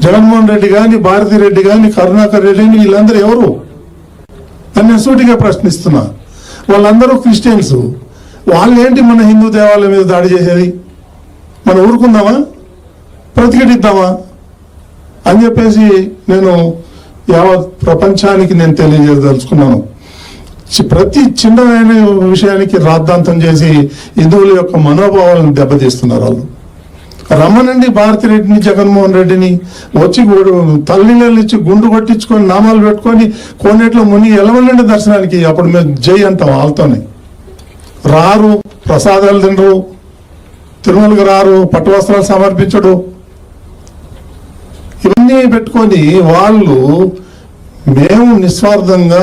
జగన్మోహన్ రెడ్డి కానీ భారతి రెడ్డి కానీ కరుణాకర్ రెడ్డి కానీ వీళ్ళందరూ ఎవరు? అని నేను సూటిగా ప్రశ్నిస్తున్నా. వాళ్ళందరూ క్రిస్టియన్స్. వాళ్ళేంటి మన హిందూ దేవాలయం మీద దాడి చేసేది? మనం ఊరుకుందామా? ప్రతిఘటిద్దామా? అని చెప్పేసి నేను యావత్ ప్రపంచానికి నేను తెలియజేయదలుచుకున్నాను. ప్రతి చిన్నమైన విషయానికి రాద్ధాంతం చేసి హిందువుల యొక్క మనోభావాలను దెబ్బతీస్తున్నారు వాళ్ళు. రమ్మనండి భారతిరెడ్డిని జగన్మోహన్ రెడ్డిని వచ్చి గుడు ఇచ్చి గుండు కొట్టించుకొని నామాలు పెట్టుకొని కోనేట్లో ముని ఎలవనండి దర్శనానికి అప్పుడు మేము జై అంటాం వాళ్ళతోనే. రారు ప్రసాదాలు తినరు. తిరుమలకు రారు పట్టు వస్త్రాలు సమర్పించడు. ఇవన్నీ పెట్టుకొని వాళ్ళు మేము నిస్వార్థంగా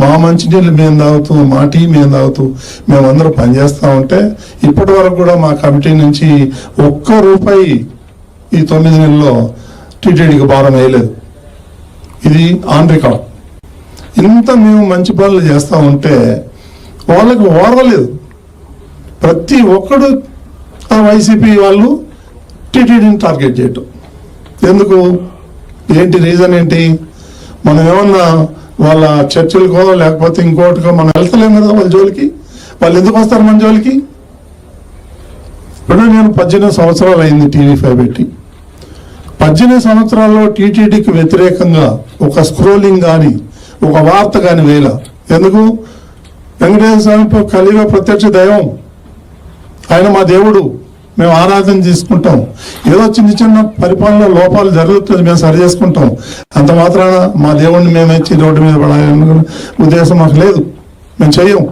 మా మంచినీళ్ళు మేము తాగుతూ మా టీ మేము తాగుతూ మేమందరూ పనిచేస్తూ ఉంటే ఇప్పటి వరకు కూడా మా కమిటీ నుంచి ఒక్క రూపాయి ఈ తొమ్మిది నెలల్లో టీటీడీకి భారం వేయలేదు. ఇది ఆన్ రికార్డ్. ఇంత మేము మంచి పనులు చేస్తూ ఉంటే వాళ్ళకి ఓర్వలేదు ప్రతి ఒక్కడు ఆ వైసీపీ వాళ్ళు టీటీడీని టార్గెట్ చేయటం. ఎందుకు? ఏంటి రీజన్ ఏంటి? మనం ఏమన్నా వాళ్ళ చర్చిలకో లేకపోతే ఇంకోటికో మనం వెళ్తలేం కదా వాళ్ళ జోలికి? వాళ్ళు ఎందుకు వస్తారు మన జోలికి? ఇప్పుడు నేను పద్దెనిమిది సంవత్సరాలు అయింది టీవీ ఫైవ్ పెట్టి. పద్దెనిమిది సంవత్సరాల్లో టీటీడీకి వ్యతిరేకంగా ఒక స్క్రోలింగ్ కానీ ఒక వార్త కానీ వేల ఎందుకు? వెంకటేశ్వర స్వామి కలిగ ప్రత్యక్ష దైవం. ఆయన మా దేవుడు. మేము ఆరాధన చేసుకుంటాం. ఏదో చిన్న చిన్న పరిపాలన లోపాలు జరుగుతుంది మేము సరి చేసుకుంటాం. అంత మాత్రాన మా దేవుణ్ణి మేము ఇచ్చి రోడ్డు మీద పడాలనుకున్న ఉద్దేశం మాకు లేదు. మేము చెయ్యం.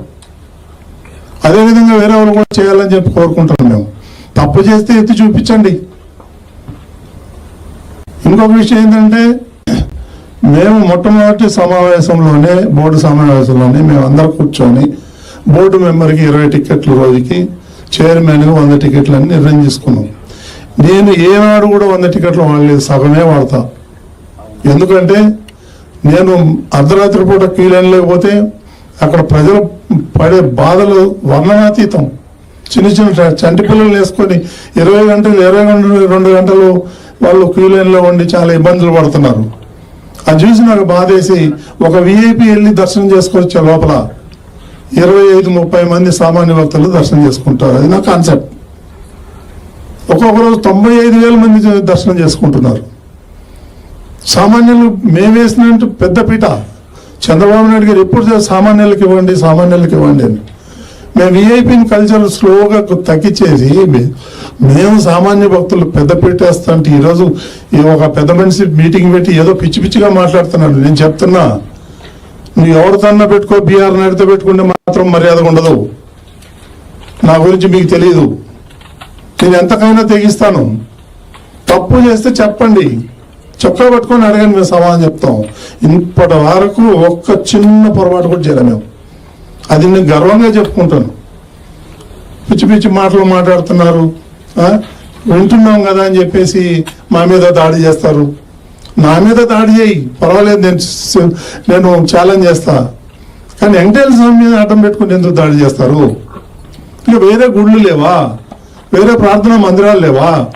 అదేవిధంగా వేరే వాళ్ళు కూడా చేయాలని చెప్పి కోరుకుంటున్నాం మేము. తప్పు చేస్తే ఎత్తి చూపించండి. ఇంకొక విషయం ఏంటంటే మేము మొట్టమొదటి సమావేశంలోనే బోర్డు సమావేశంలోనే మేము అందరు కూర్చొని బోర్డు మెంబర్కి ఇరవై టికెట్లు రోజుకి చైర్మన్గా వంద టికెట్లు నిర్ణయం చేసుకున్నాం. నేను ఏనాడు కూడా వంద టికెట్లు వాడలేదు సగమే వాడతా. ఎందుకంటే నేను అర్ధరాత్రి పూట క్యూ లైన్ అక్కడ ప్రజలు పడే బాధలు వర్ణనాతీతం. చిన్న చిన్న చంటి పిల్లలు వేసుకొని ఇరవై గంటలు ఇరవై గంటలు రెండు గంటలు వాళ్ళు క్యూ లైన్లో ఉండి చాలా ఇబ్బందులు పడుతున్నారు. అది చూసి నాకు బాధేసి ఒక విఐపి వెళ్ళి దర్శనం చేసుకొచ్చే లోపల? ఇరవై ఐదు ముప్పై మంది సామాన్య భక్తులు దర్శనం చేసుకుంటారు. అది నా కాన్సెప్ట్. ఒక్కొక్క రోజు తొంభై ఐదు వేల మంది దర్శనం చేసుకుంటున్నారు. సామాన్యులు మేము పెద్దపీట పెద్ద పీట. చంద్రబాబు నాయుడు గారు ఎప్పుడు సామాన్యులకి సామాన్యులకు ఇవ్వండి సామాన్యులకు ఇవ్వండి అని. మేము విఐపిని కల్చర్ స్లోగా తగ్గించేసి మేము సామాన్య భక్తులు పెద్ద పెట్టేస్తుంటే ఈరోజు ఒక పెద్ద మనిషి మీటింగ్ పెట్టి ఏదో పిచ్చి పిచ్చిగా మాట్లాడుతున్నాడు. నేను చెప్తున్నా. నువ్వు ఎవరితోన్నా పెట్టుకో బీఆర్ నాయుడుతో పెట్టుకుంటే మాత్రం మర్యాద ఉండదు. నా గురించి మీకు తెలియదు నేను ఎంతకైనా తెగిస్తాను. తప్పు చేస్తే చెప్పండి. చొక్కా పట్టుకొని అడగండి మేము సమాధానం చెప్తాం. ఇప్పటి వరకు ఒక్క చిన్న పొరపాటు కూడా చేయలేం మేము. అది నేను గర్వంగా చెప్పుకుంటాను. పిచ్చి పిచ్చి మాటలు మాట్లాడుతున్నారు. వింటున్నాం కదా అని చెప్పేసి మా మీద దాడి చేస్తారు. నా మీద దాడి చేయి. పర్వాలేదు నేను నేను ఛాలెంజ్ చేస్తా. కానీ వెంకటేశ్వర స్వామి మీద అడ్డం పెట్టుకుని ఎందుకు దాడి చేస్తారు? ఇక వేరే గుళ్ళు లేవా? వేరే ప్రార్థనా మందిరాలు లేవా?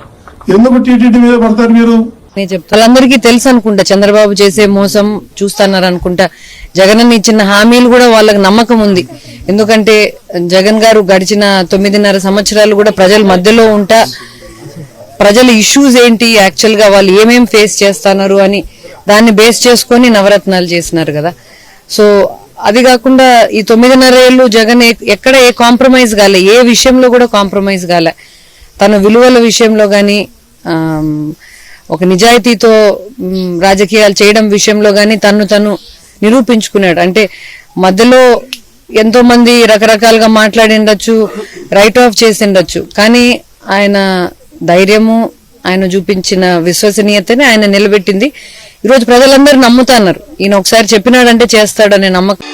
ఎందుకు టీటీడీ మీద పడతారు మీరు? నేను చెప్తా. వాళ్ళందరికీ తెలుసు అనుకుంటా. చంద్రబాబు చేసే మోసం చూస్తున్నారు అనుకుంటా. జగన్ ఇచ్చిన హామీలు కూడా వాళ్ళకి నమ్మకం ఉంది. ఎందుకంటే జగన్ గారు గడిచిన తొమ్మిదిన్నర సంవత్సరాలు కూడా ప్రజల మధ్యలో ఉంటా. ప్రజల ఇష్యూస్ ఏంటి? యాక్చువల్గా వాళ్ళు ఏమేం ఫేస్ చేస్తున్నారు అని దాన్ని బేస్ చేసుకొని నవరత్నాలు చేసినారు కదా. సో అది కాకుండా ఈ తొమ్మిదిన్నర ఏళ్ళు జగన్ ఏ- ఎక్కడ ఏ కాంప్రమైజ్ కాలే ఏ విషయంలో కూడా కాంప్రమైజ్ కాలే తన విలువల విషయంలో కానీ ఒక నిజాయితీతో రాజకీయాలు చేయడం విషయంలో కానీ తను తను నిరూపించుకున్నాడు. అంటే మధ్యలో ఎంతో మంది రకరకాలుగా మాట్లాడిండొచ్చు రైట్ ఆఫ్ చేసిండొచ్చు కానీ ఆయన ధైర్యము ఆయన చూపించిన విశ్వసనీయతని ఆయన నిలబెట్టింది. ఈరోజు ప్రజలందరూ నమ్ముతున్నారు. ఈయన ఒకసారి చెప్పినాడంటే చేస్తాడనే నమ్మకం.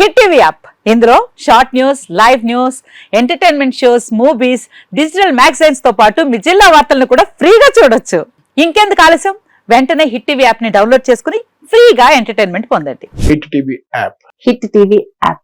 Hit TV app. ఇందులో short news live news entertainment shows movies digital మ్యాగజైన్స్తో పాటు మీ జిల్లా వార్తలను కూడా ఫ్రీగా చూడొచ్చు. ఇంకెందుకు ఆలస్యం? వెంటనే హిట్ టీవీ యాప్ని డౌన్లోడ్ చేసుకుని ఫ్రీగా ఎంటర్టైన్మెంట్ పొందండి. Hit TV app. Hit TV app.